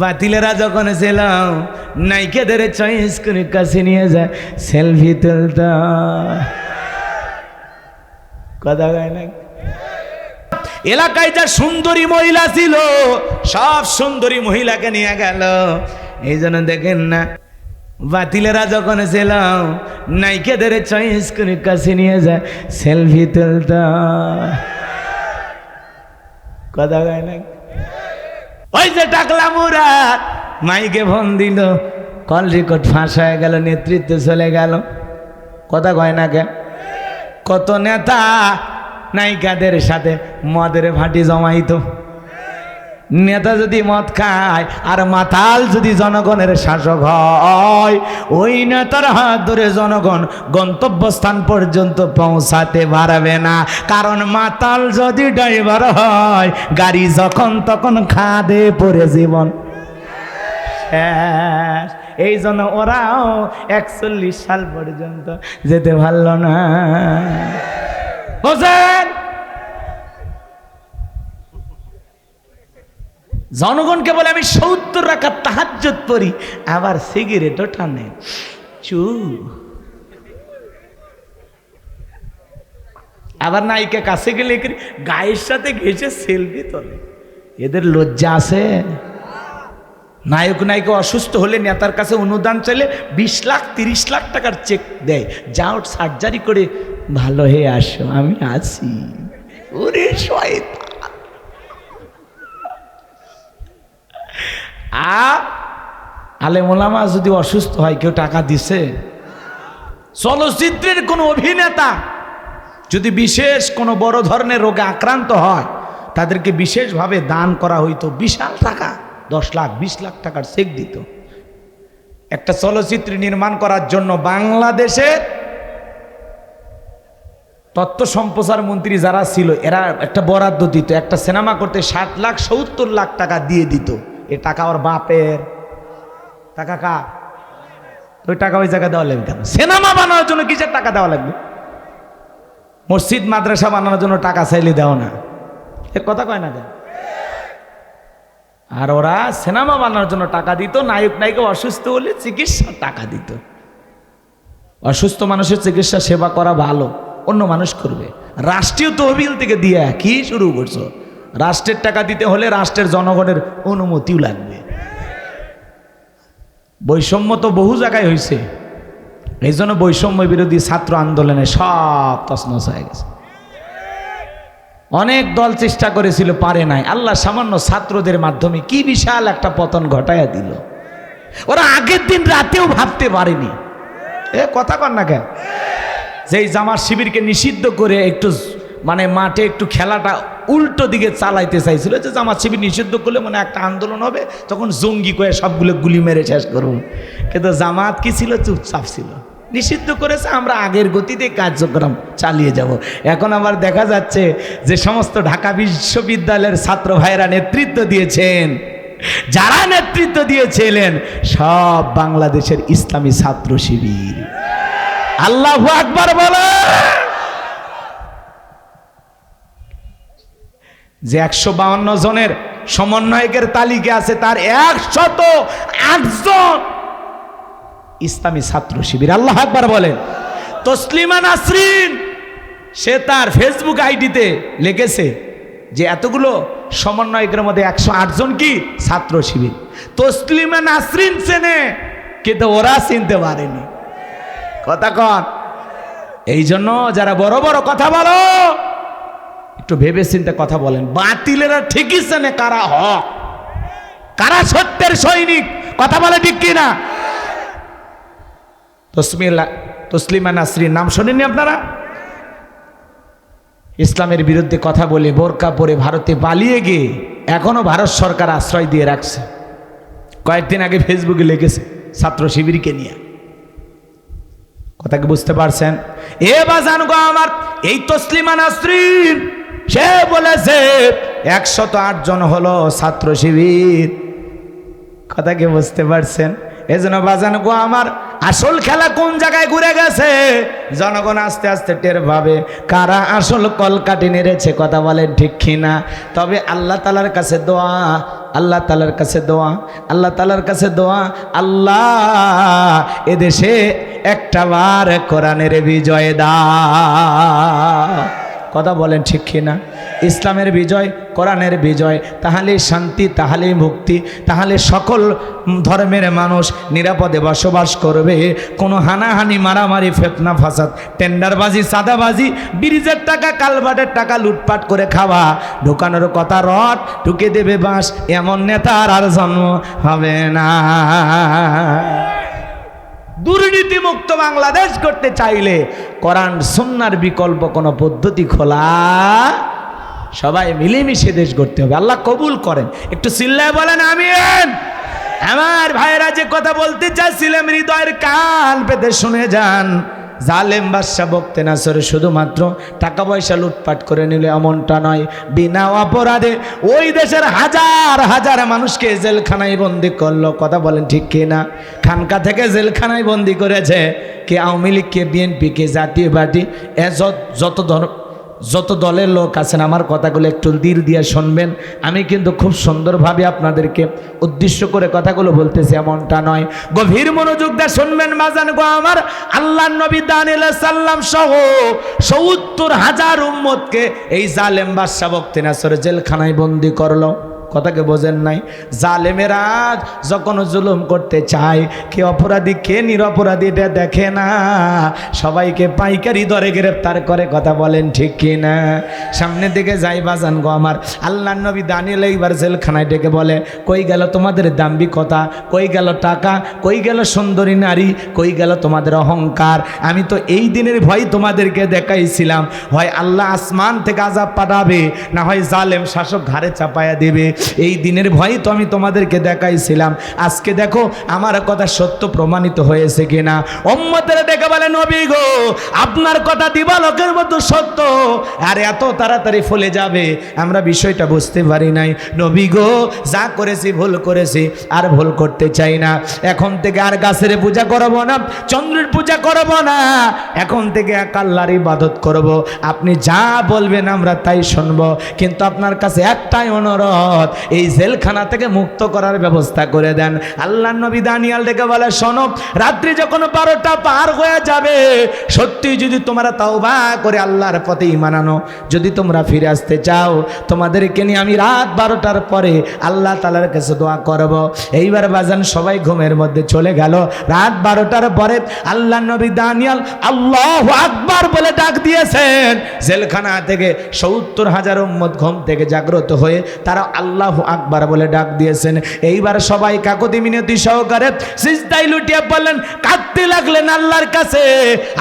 বাতিলেরা যখন ছিলাম নাইকেদের চয়েস করে কাছে নিয়ে যায় সেলফি তুলতা। কথা কয় না? এলাকায় যা সুন্দরী মহিলা ছিল, সব সুন্দরী মহিলাকে নিয়ে গেল। এই জন্য দেখেন না, বাতিলেরা যখন ছিলাম নাইকেদের চয়েস করে কাছে নিয়ে যায় সেলফি তুলতা। কথা কয় না? ওই যে ডাকলাম ওরা মাইকে ফোন দিল। কল রেকর্ড ফাঁস হয়ে গেল, নেতৃত্বে চলে গেল। কথা কয় না কে কত নেতা নায়িকাদের সাথে মদের ভাটি জমাইতো। নেতা যদি মদ খায় আর মাতাল যদি জনগণের শাসক হয়, ওই নেতার হাত ধরে জনগণ গন্তব্যস্থান পর্যন্ত পৌঁছাতে পারবে না কারণ মাতাল যদি ড্রাইভার হয়, গাড়ি যখন তখন খাদে পড়ে জীবন শেষ। এই জন্য ওরাও একচল্লিশ সাল পর্যন্ত যেতে পারল না হোসেন জনগণকে বলে, আমি সত্তর রাখা তাহাজ্জত পড়ি, আবার সিগারেটও টানে। চু। আবার নায়িকা কাছে গেলে গায়ের সাথে ঘেসে সেলফি তোলে। এদের লজ্জা আছে। নায়ক, নায়িকা অসুস্থ হলে নেতার কাছে অনুদান চাইলে বিশ লাখ, তিরিশ লাখ টাকার চেক দেয়। যাও সার্জারি করে ভালো হয়ে আসো, আমি আছি। ওরে শয়তান। আলে মোলামা যদি অসুস্থ হয়, কেউ টাকা দিছে? চলচ্চিত্রের কোনো অভিনেতা যদি বিশেষ কোনো বড় ধরনের রোগে আক্রান্ত হয়, তাদেরকে বিশেষভাবে দান করা হইতো। বিশাল টাকা, দশ লাখ, বিশ লাখ টাকার চেক দিত। একটা চলচ্চিত্র নির্মাণ করার জন্য বাংলাদেশের তথ্য সম্প্রচার মন্ত্রী যারা ছিল, এরা একটা বরাদ্দ দিত। একটা সিনেমা করতে ষাট লাখ, সত্তর লাখ টাকা দিয়ে দিত। এ টাকা ওর বাপের। টাকা কা ওই টাকা ওই জায়গায় দেওয়া লাগবে সিনেমা বানানোর জন্য কিসের টাকা দেওয়া লাগবে? মসজিদ, মাদ্রাসা বানানোর জন্য টাকা চাইলে দেও না। এ কথা কয় না কেন? আর ওরা সিনেমা বানানোর জন্য টাকা দিত, নায়ক নায়িকা অসুস্থ হলে চিকিৎসার টাকা দিত। অসুস্থ মানুষের চিকিৎসা সেবা করা ভালো, অন্য মানুষ করবে। রাষ্ট্রীয় তহবিল থেকে দিয়ে কি শুরু করছ? রাষ্ট্রের টাকা দিতে হলে রাষ্ট্রের জনগণের অনুমতিও লাগবে। বৈষম্য তো বহু জায়গায় হয়েছে এই জন্য বৈষম্য বিরোধী ছাত্র আন্দোলনে সব তসনস হয়ে গেছে। অনেক দল চেষ্টা করেছিল, পারে নাই। আল্লাহ সামান্য ছাত্রদের মাধ্যমে কি বিশাল একটা পতন ঘটাইয়া দিল। ওরা আগের দিন রাতেও ভাবতে পারেনি। এ, কথা কর না কেন? যেই জামার শিবিরকে নিষিদ্ধ করে একটু মানে মাঠে একটু খেলাটা উল্টো দিকে চালাইতে চাইছিল যে জামাত শিবির নিষিদ্ধ করলে মানে একটা আন্দোলন হবে, তখন জঙ্গি করে সবগুলো গুলি মেরে শেষ করব কিন্তু জামাত কি ছিল? চুপচাপ ছিল। নিষিদ্ধ করেছে, আমরা আগের গতিতে কার্যক্রম চালিয়ে যাব। এখন আবার দেখা যাচ্ছে যে সমস্ত ঢাকা বিশ্ববিদ্যালয়ের ছাত্র ভাইয়েরা নেতৃত্ব দিয়েছেন। যারা নেতৃত্ব দিয়েছিলেন, সব বাংলাদেশের ইসলামী ছাত্র শিবির। আল্লাহ আকবর বলে যে একশো বাউন্ন জনের সমন্বয়কের তালিকা আছে, তার একশত আটজন ইসলামী ছাত্র শিবির। আল্লাহ আকবার বলেন। তসলিমা নাসরিন, সে তার ফেসবুক আইডিতে লিখেছে যে এতগুলো সমন্বয়কের মধ্যে একশো আটজন কি? ছাত্র শিবির। তসলিমা নাসরিন চেনে, কিন্তু ওরা চিনতে পারেনি। কথা কন। এই জন্য যারা বড় বড় কথা বলো একটু ভেবে চিন্তে কথা বলেন। বাতিলেরা ঠিকই জানে কারা হক। কারা সত্যের সৈনিক? কথা বলে ঠিক কিনা? তসমিল্লা তসলিমা নাসরিন, নাম শোনেননি আপনারা? ইসলামের বিরুদ্ধে কথা বলে বোরকা পরে ভারতে পালিয়ে গিয়ে এখনও ভারত সরকার আশ্রয় দিয়ে রাখছে। কয়েকদিন আগে ফেসবুকে লিখেছে ছাত্র শিবিরকে নিয়ে। কথা কি বুঝতে পারছেন? এ বাজান গো আমার, এই তসলিমা নাসরিন! সে বলেছে, একশত জন হলো ছাত্র শিবির। কথা কি বুঝতে পারছেন? এজন্য বাজান গো, আমার আসল খেলা কোন জায়গায় ঘুরে গেছে? জনগণ আস্তে আস্তে টের পাবে। কারা আসল কলকাটি নেড়েছে কথা বলেন ঠিক কিনা? তবে আল্লাহ তালার কাছে দোয়া, আল্লাহ তালার কাছে দোয়া, আল্লাহ তালার কাছে দোয়া, আল্লাহ এদেশে একটা বার কোরআনের বিজয় দা কথা বলেন ঠিক কিনা? ইসলামের বিজয়, কোরআনের বিজয় তাহলে শান্তি তাহলে মুক্তি, তাহলে সকল ধর্মের মানুষ নিরাপদে বসবাস করবে। কোনো হানাহানি, মারামারি, ফেতনা, ফাসাদ, টেন্ডারবাজি, সাদাবাজি, ব্রিজের টাকা, কালভাটের টাকা লুটপাট করে খাওয়া, ঢুকানোর কথা রড ঢুকে দেবে বাস এমন নেতার আর জন্ম হবে না। দুর্নীতি মুক্ত বাংলাদেশ করতে চাইলে করান সন্ন্যার বিকল্প কোনো পদ্ধতি খোলা সবাই মিলেমিশে দেশ করতে হবে। আল্লাহ কবুল করেন। একটু চিল্লায় বলেন আমি আমার ভাইয়েরা যে কথা বলতে চাচ্ছিলাম হৃদয়ের কাল পেতে শুনে যান। জালেম বাদশা বক্তে নাসরে শুধুমাত্র টাকা পয়সা লুটপাট করে নিলে এমনটা নয়। বিনা অপরাধে ওই দেশের হাজার হাজার মানুষকে জেলখানায় বন্দি করল। কথা বলেন ঠিক কিনা খানকা থেকে জেলখানায় বন্দি করেছে। কে আওয়ামী লীগ, কে বিএনপি, কে জাতীয় পার্টি, এ যত ধর যত দলের লোক আছেন, আমার কথাগুলো একটু দিল দিয়ে শুনবেন। আমি কিন্তু খুব সুন্দরভাবে আপনাদেরকে উদ্দেশ্য করে কথাগুলো বলতেছি, এমনটা নয়। গভীর মনোযোগ দিয়ে শুনবেন মাজান গো আমার। আল্লাহ নবী দানিল সাল্লাম সহ সত্তর হাজার উম্মতকে এই জালেম বাদশা বক্তিনাসরে জেলখানায় বন্দি করল। কথাকে বোঝেন নাই। জালেমেরা যখন জুলুম করতে চায়, কে অপরাধী, কে নিরপরাধী এটা দেখে না। সবাইকে পাইকারি দরে গ্রেপ্তার করে কথা বলেন ঠিক কি না? সামনের দিকে যাই বাজান গো আমার। আল্লাহ নবী দানিয়েল এইবার জেলখানায় ডেকে বলে, কই গেল তোমাদের দাম্ভিকতা কই গেল টাকা? কই গেল সুন্দরী নারী? কই গেল তোমাদের অহংকার? আমি তো এই দিনের ভয় তোমাদেরকে দেখাইছিলাম। হয় আল্লাহ আসমান থেকে আজাব পাঠাবে, না হয় জালেম শাসক ঘাড়ে চাপায়া দেবে। এই দিনের ভয় তো আমি তোমাদেরকে দেখাইছিলাম। আজকে দেখো, আমার কথা সত্য প্রমাণিত হয়েছে কিনা। ওম্মতের ডেকে বলে, নবী গো, আপনার কথা দিবালকের মতো সত্য। আর এত তাড়াতাড়ি ফলে যাবে, আমরা বিষয়টা বুঝতে পারি নাই। নবী গো, যা করেছি ভুল করেছি, আর ভুল করতে চাই না। এখন থেকে আর গাছের পূজা করব না, চন্দ্রের পূজা করব না। এখন থেকে এক আল্লাহর ইবাদত করব। আপনি যা বলবেন, আমরা তাই শুনব। কিন্তু আপনার কাছে একটাই অনুরোধ এই জেলখানা থেকে মুক্ত করার ব্যবস্থা করে দেন। আল্লাহ নবী দানিয়াল ডেকে বলে, শোনো, রাত্রি যখন বারোটা পার হয়ে যাবে, সত্যি যদি তোমরা তাওবা করে আল্লাহর পথে মানানো যদি তোমরা ফিরে আসতে চাও, তোমাদেরকে নিয়ে আমি রাত বারোটার পরে আল্লাহ তালার কাছে দোয়া করব। এইবার বাজান সবাই ঘুমের মধ্যে চলে গেল। রাত বারোটার পরে আল্লাহ নবী দানিয়াল আল্লাহ আকবার বলে ডাক দিয়েছেন। জেলখানা থেকে সত্তর হাজার উম্মত ঘুম থেকে জাগ্রত হয়ে তারা আল্লাহ আকবার বলে ডাক দিয়েছেন। এইবার সবাই কাকতি মিনতি সহকারে সিজদাই লুটিয়ে বললেন, কাঁদতে লাগলেন আল্লাহর কাছে?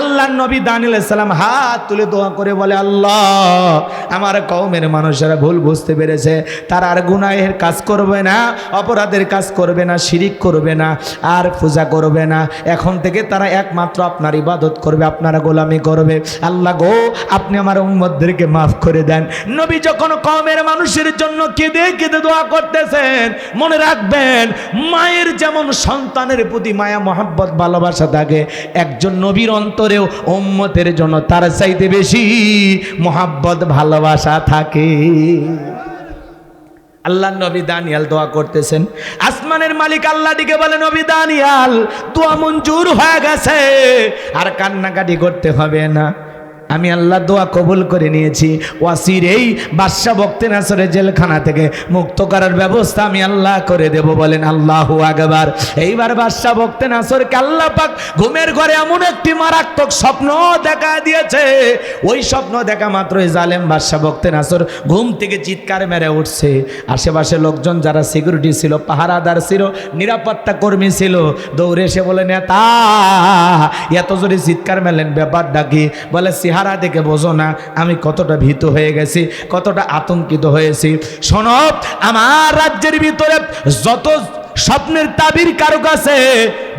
আল্লাহ নবী দানিল সালাম হাত তুলে দোয়া করে বলে, আল্লাহ, আমার কওমের মানুষেরা ভুল বুঝতে পেরেছে। তারা আর গুনাহের কাজ করবে না, অপরাধের কাজ করবে না, শিরিক করবে না, আর পূজা করবে না। এখন থেকে তারা একমাত্র আপনার ইবাদত করবে, আপনারা গোলামি করবে। আল্লাহ গো, আপনি আমার উম্মতদেরকে মাফ করে দেন। নবী যখন কমের মানুষের জন্য কেঁদে কেঁদে দোয়া করতেছেন। মনে রাখবেন, মায়ের যেমন সন্তানের প্রতি মায়া, মহাব্বত, ভালোবাসা থাকে, একজন নবীর অন্তরেও উম্মতের জন্য তার চাইতে বেশি মহাব্বত, ভালোবাসা থাকে। আল্লাহ নবী দানিয়াল দোয়া করতেছেন। আসমানের মালিক আল্লাহ দিকে বলে, নবী দানিয়াল, দোয়া মঞ্জুর হয়ে গেছে, আর কান্নাকাটি করতে হবে না। আমি আল্লাহ দোয়া কবুল করে নিয়েছি। ওয়াসির এই বাদশাহ বক্তে নাসরের জেলখানা থেকে মুক্ত করার ব্যবস্থা আমি আল্লাহ করে দেব বলেন আল্লাহ আগবার এইবার বাদশাহ বক্তে নাসরকে আল্লাহ পাক ঘুমের ঘরে এমন একটি মারাত্মক স্বপ্ন দেখা দিয়েছে। ওই স্বপ্ন দেখা মাত্রই জালেম বাদশাহ বক্তে নাসর ঘুম থেকে চিৎকার মেরে উঠছে। আশেপাশে লোকজন যারা সিকিউরিটি ছিল, পাহারাদার ছিল, নিরাপত্তা কর্মী ছিল, দৌড়ে এসে বলে, নেতা, এত জোরে চিৎকার মেলেন ব্যাপারটা কি? বলে চেহারা দেখে বোঝো না, আমি কতটা ভীত হয়ে গেছি, কতটা আতঙ্কিত হয়েছি। শোনব আমার রাজ্যের ভিতরে যত স্বপ্নের তাবির কারও কাছে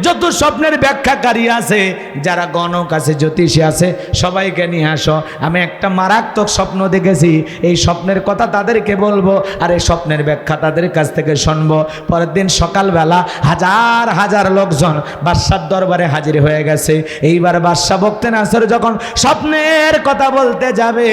যত স্বপ্নের ব্যাখ্যাকারী আছে, যারা গণক আছে, জ্যোতিষী আছে, সবাইকে নিয়ে আসো। আমি একটা মারাত্মক স্বপ্ন দেখেছি, এই স্বপ্নের কথা তাদেরকে বলব আর এই স্বপ্নের ব্যাখ্যা তাদের কাছ থেকে শুনব। পরের দিন সকালবেলা হাজার হাজার লোকজন বাদশার দরবারে হাজির হয়ে গেছে। এইবার বাদশাহ বক্তেন আসর যখন স্বপ্নের কথা বলতে যাবে,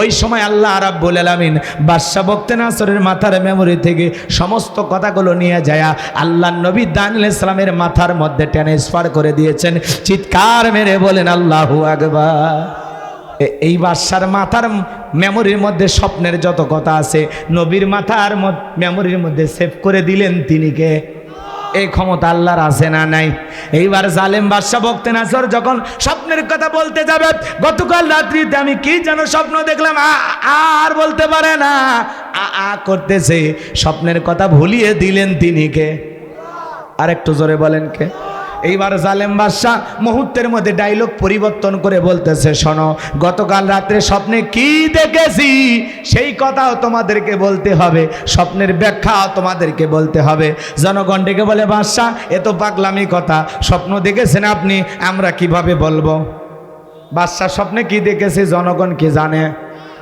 ওই সময় আল্লাহ রাব্বুল আলামিন বাদশাহ বক্তেন আসরের মাথার মেমোরি থেকে সমস্ত কথাগুলো নিয়ে যায় আল্লাহ নবী দানিল ইসলামের মাথার মধ্যে ট্রান্সফার করে দিয়েছেন। চিৎকার মেরে বলেন, আল্লাহু আকবা এই বাদশার মাথার মেমোরির মধ্যে স্বপ্নের যত কথা আছে, নবীর মাথার মেমোরির মধ্যে সেভ করে দিলেন তিনি কে? এই ক্ষমতা আল্লাহর আছে না নাই? এইবার জালেম বাদশাহ বক্তে নাসর যখন স্বপ্নের কথা বলতে যাবে, গতকাল রাত্রিতে আমি কি যেন স্বপ্ন দেখলাম আর বলতে পারে না। আ করতেছে। স্বপ্নের কথা ভুলিয়ে দিলেন তিনি কে? আরেকটু জোরে বলেন কে? এইবার জালেম বাদশাহ মুহূর্তের মধ্যে ডায়লগ পরিবর্তন করে বলতেছে, শোনো, গতকাল রাত্রে স্বপ্নে কি দেখেছি সেই কথাও তোমাদেরকে বলতে হবে, স্বপ্নের ব্যাখ্যাও তোমাদেরকে বলতে হবে। জনগণ ডেকে বলে, বাদশাহ, এ তো পাগলামি কথা, স্বপ্ন দেখেছেন আপনি, আমরা কীভাবে বলব? বাদশাহ, স্বপ্নে কি দেখেছে জনগণ কি জানে?